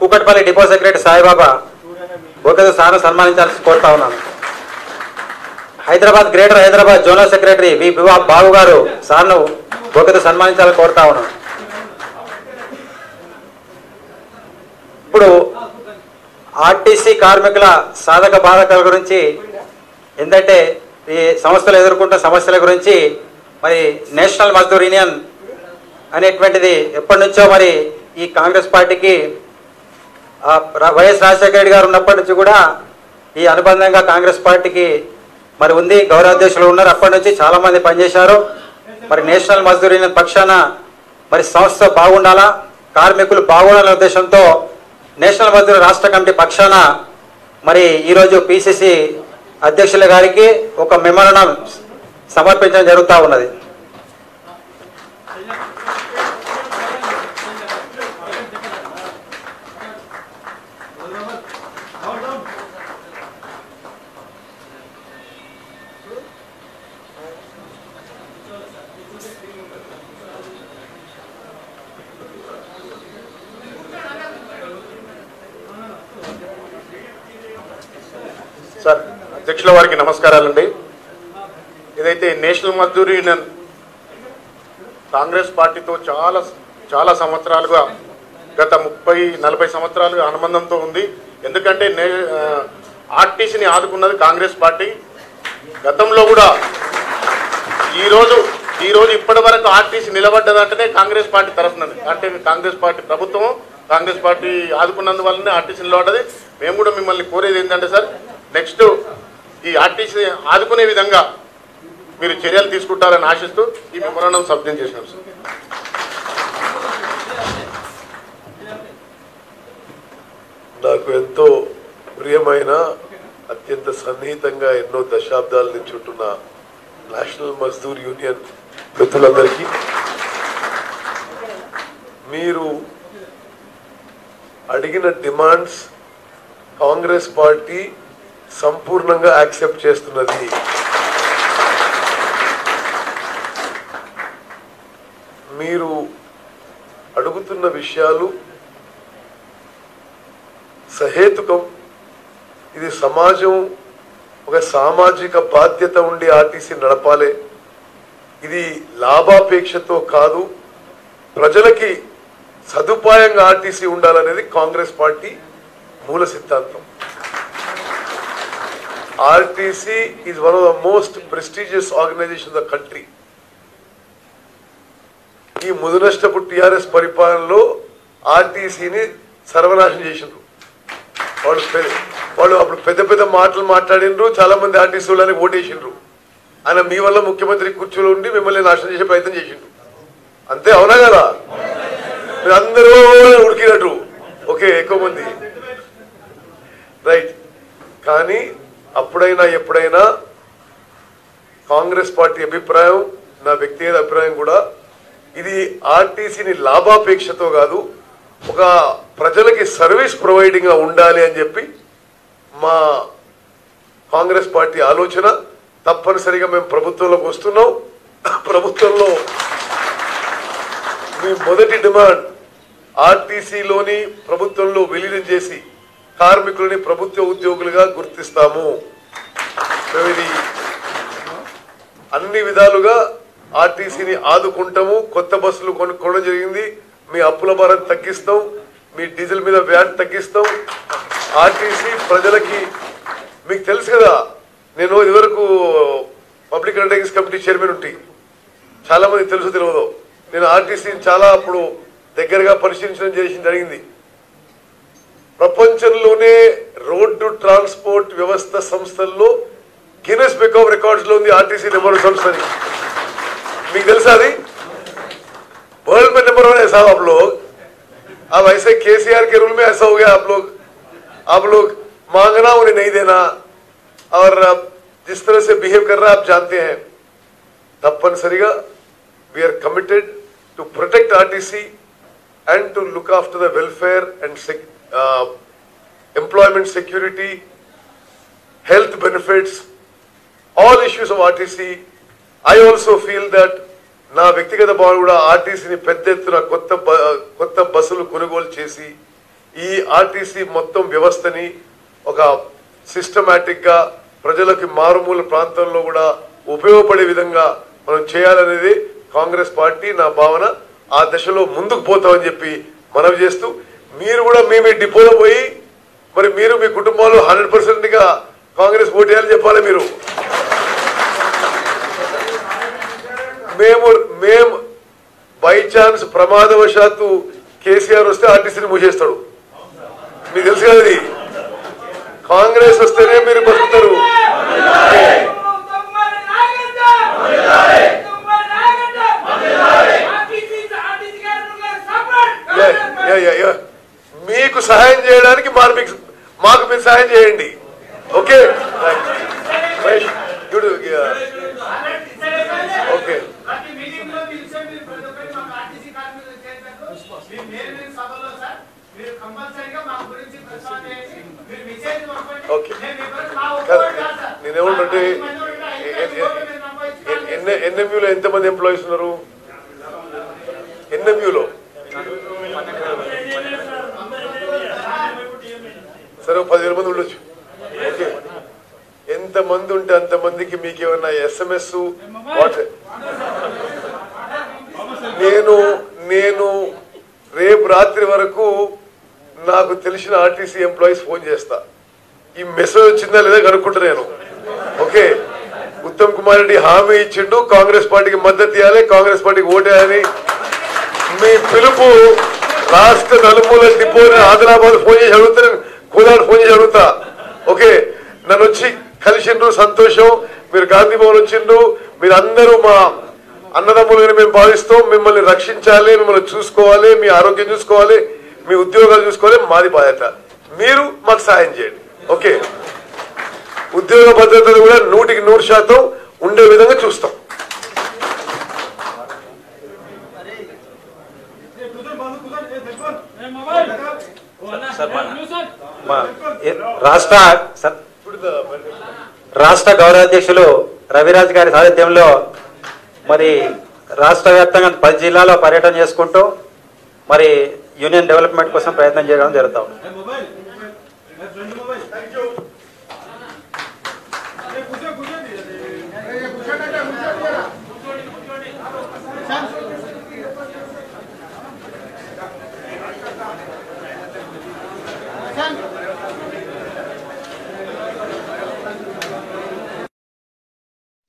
Kukatpally depot secretary Saibaba బొకేతో సార్ను సన్మానించాల్సి కోరుతా ఉన్నాను. Hyderabad greater Hyderabad zonal secretary V బివా Babu గారు సార్ను బొకేతో సన్మానించాలని కోరుతా ఉన్నాను. ఇప్పుడు ఆర్టీసీ కార్మికుల సాధక బాధకాల గురించి ఏంటంటే ఈ సంస్థలు ఎదుర్కొంటున్న సమస్యల గురించి మరి నేషనల్ మజ్దూర్ యూనియన్ అనేటువంటిది ఎప్పటి నుంచో మరి ఈ కాంగ్రెస్ పార్టీకి వైఎస్ రాజశేఖర రెడ్డి గారు ఉన్నప్పటి నుంచి కూడా ఈ అనుబంధంగా కాంగ్రెస్ పార్టీకి మరి ఉంది గౌరవాధ్యక్షులు ఉన్నారు. అప్పటి నుంచి చాలామంది పనిచేశారు. మరి నేషనల్ మజ్దూర్ యూనియన్ పక్షాన మరి సంస్థ బాగుండాలా? కార్మికులు బాగుండాలనే ఉద్దేశంతో నేషనల్ మధ్య రాష్ట్ర కమిటీ పక్షాన మరి ఈరోజు పిసిసి అధ్యక్షుల గారికి ఒక మెమరణం సమర్పించడం జరుగుతూ ఉన్నది. సార్ అధ్యక్షుల వారికి నమస్కారాలండి. ఇదైతే నేషనల్ మజ్దూర్ యూనియన్ కాంగ్రెస్ పార్టీతో చాలా చాలా సంవత్సరాలుగా గత ముప్పై నలభై సంవత్సరాలుగా అనుబంధంతో ఉంది. ఎందుకంటే నే ఆర్టీసీని ఆదుకున్నది కాంగ్రెస్ పార్టీ. గతంలో కూడా ఈరోజు ఈరోజు ఇప్పటి వరకు ఆర్టీసీ నిలబడ్డదంటేనే కాంగ్రెస్ పార్టీ తరఫున అంటే కాంగ్రెస్ పార్టీ ప్రభుత్వం కాంగ్రెస్ పార్టీ ఆదుకున్నందువల్లనే ఆర్టీసీ నిలబడ్డది. మేము కూడా మిమ్మల్ని కోరేది ఏంటంటే సార్ నెక్స్ట్ ఈ ఆర్టీసీ ఆదుకునే విధంగా మీరు చర్యలు తీసుకుంటారని ఆశిస్తూ ఈ మెమోరాండం సబ్జెక్ట్ చేసినాం సార్. నాకు ఎంతో ప్రియమైన అత్యంత సన్నిహితంగా ఎన్నో దశాబ్దాల నుంచి ఉంటున్న నేషనల్ మజ్దూర్ యూనియన్ మిత్రులందరికీ మీరు అడిగిన డిమాండ్స్ కాంగ్రెస్ పార్టీ సంపూర్ణంగా యాక్సెప్ట్ చేస్తున్నది. మీరు అడుగుతున్న విషయాలు సహేతుకం. ఇది సమాజం ఒక సామాజిక బాధ్యత ఉండి ఆర్టీసీ నడపాలి. ఇది లాభాపేక్షతో కాదు ప్రజలకి సదుపాయంగా ఆర్టీసీ ఉండాలనేది కాంగ్రెస్ పార్టీ మూల సిద్ధాంతం. RTC is one the the most prestigious organisation the country ఈ ముదునష్టపు టిఆర్ఎస్ పరిపాలనలో ఆర్టీసీని సర్వనాశనం చేసిండ్రు. వాళ్ళు వాళ్ళు అప్పుడు పెద్ద పెద్ద మాటలు మాట్లాడిండ్రు చాలా మంది ఆర్టీసీ వాళ్ళని ఓటేసిండ్రు. ఆయన మీ వల్ల ముఖ్యమంత్రి కుర్చీలో ఉండి మిమ్మల్ని నాశనం చేసే ప్రయత్నం చేసిండ్రు. అంతే అవునా కదా? మీరు అందరూ ఉడికినట్టు. ఓకే ఎక్కువ మంది. రైట్. కానీ అప్పుడైనా ఎప్పుడైనా కాంగ్రెస్ పార్టీ అభిప్రాయం నా వ్యక్తిగత అభిప్రాయం కూడా ఇది ఆర్టీసీని లాభాపేక్షతో కాదు ఒక ప్రజలకి సర్వీస్ ప్రొవైడింగ్గా ఉండాలి అని చెప్పి మా కాంగ్రెస్ పార్టీ ఆలోచన. తప్పనిసరిగా మేము ప్రభుత్వంలోకి వస్తున్నాం. ప్రభుత్వంలో మీ మొదటి డిమాండ్ ఆర్టీసీలోని ప్రభుత్వంలో విలీనం చేసి కార్మికులని ప్రభుత్వ ఉద్యోగులుగా గుర్తిస్తాము. మేము ఇది అన్ని విధాలుగా ఆర్టీసీని ఆదుకుంటాము. కొత్త బస్సులు కొనుక్కోవడం జరిగింది. మీ అప్పుల భారం తగ్గిస్తాం. మీ డీజిల్ మీద వ్యాట్ తగ్గిస్తాం. ఆర్టీసీ ప్రజలకి మీకు తెలుసు కదా నేను ఇదివరకు పబ్లిక్ అండర్టేకింగ్స్ కమిటీ చైర్మన్ ఉంటి. చాలా మంది తెలుసు తెలియదు. నేను ఆర్టీసీని చాలా అప్పుడు దగ్గరగా పరిశీలించడం చేసి జరిగింది. ప్రపంచంలోనే రోడ్డు ట్రాన్స్పోర్ట్ వ్యవస్థ సంస్థల్లో గిన్నెస్ బుక్ ఆఫ్ రికార్డ్స్ లో ఉంది ఆర్టీసీ నెంబర్ సంస్థ అని మీకు తెలుసా అది वर्ल्ड में नंबर वन है साहब आप लोग अब ऐसे केसीआर के रूल में ऐसा हो गया आप लोग आप लोग मांगना उन्हें नहीं देना और अब जिस तरह से बिहेव कर रहा है आप जानते हैं తప్పనిసరిగా we're committed to protect RTC and to look after the welfare and Uh, employment security, health benefits, all issues of RTC. I also feel that నా వ్యక్తిగత భావన కూడా ఆర్టీసీని పెద్ద ఎత్తున కొత్త బ- uh, కొత్త బస్సులు కొనుగోలు చేసి ఈ ఆర్టీసీ మొత్తం వ్యవస్థని ఒక సిస్టమేటిక్గా ప్రజలకి ప్రజలకు మారుమూల ప్రాంతంలో కూడా ఉపయోగపడే విధంగా మనం చేయాలనేది కాంగ్రెస్ పార్టీ నా భావన ఆ దశలో ముందుకు పోతామని చెప్పి మనవి చేస్తూ మీరు కూడా మీ మీ డిపోలో పోయి మరి మీరు మీ కుటుంబంలో హండ్రెడ్ పర్సెంట్గా కాంగ్రెస్ ఓటేయాలని చెప్పాలి మీరు. మేము మేము బై ఛాన్స్ ప్రమాదవశాత్తు కేసీఆర్ వస్తే ఆర్టీసీని మూసేస్తాడు. మీకు తెలుసు కదా ఇది. కాంగ్రెస్ వస్తేనే మీరు బతుకుతారు. తమ్మరి నాగేందర్ తమ్మరి మీకు సహాయం చేయడానికి మాకు మీకు మాకు మీరు సహాయం చేయండి ఓకే చూడు ఓకే ఓకే. కాదు, ఎన్ఎంయూలో ఎంతమంది ఎంప్లాయీస్ ఉన్నారు ఎన్ఎంయూలో సరే ఓ పదివేల మంది ఉండొచ్చు. ఓకే. ఎంత మంది ఉంటే అంత మందికి మీకు ఏమన్నా ఎస్ఎంఎస్ నేను నేను రేపు రాత్రి వరకు నాకు తెలిసిన ఆర్టీసీ ఎంప్లాయీస్ ఫోన్ చేస్తా. ఈ మెసేజ్ వచ్చిందా లేదా కనుక్కుంటా నేను. ఓకే. ఉత్తమ్ కుమార్ రెడ్డి హామీ ఇచ్చిండు కాంగ్రెస్ పార్టీకి మద్దతు ఇవ్వాలి కాంగ్రెస్ పార్టీకి ఓటేయాలని మీ పిలుపు రాష్ట్ర నలుమూల డిపోని ఆదిలాబాద్ ఫోన్ చేసి అడుగుతా కోదాడు ఓకే నన్ను వచ్చి కలిసిండ్రు సంతోషం. మీరు గాంధీ భవన్ వచ్చిండ్రు. మీరు అందరూ మా అన్నదమ్ములని మేము భావిస్తాం. మిమ్మల్ని రక్షించాలి మిమ్మల్ని చూసుకోవాలి మీ ఆరోగ్యం చూసుకోవాలి మీ ఉద్యోగాలు చూసుకోవాలి మాది బాధ్యత. మీరు మాకు సాయం చేయండి. ఓకే? ఉద్యోగ భద్రతలు కూడా నూటికి నూరు శాతం ఉండే విధంగా చూస్తాం. రాష్ట్ర రాష్ట్ర గౌరవాధ్యక్షులు రవిరాజ్ గారి సారథ్యంలో మరి రాష్ట్ర వ్యాప్తంగా పది జిల్లాలో పర్యటన చేసుకుంటూ మరి యూనియన్ డెవలప్మెంట్ కోసం ప్రయత్నం చేయడం జరుగుతా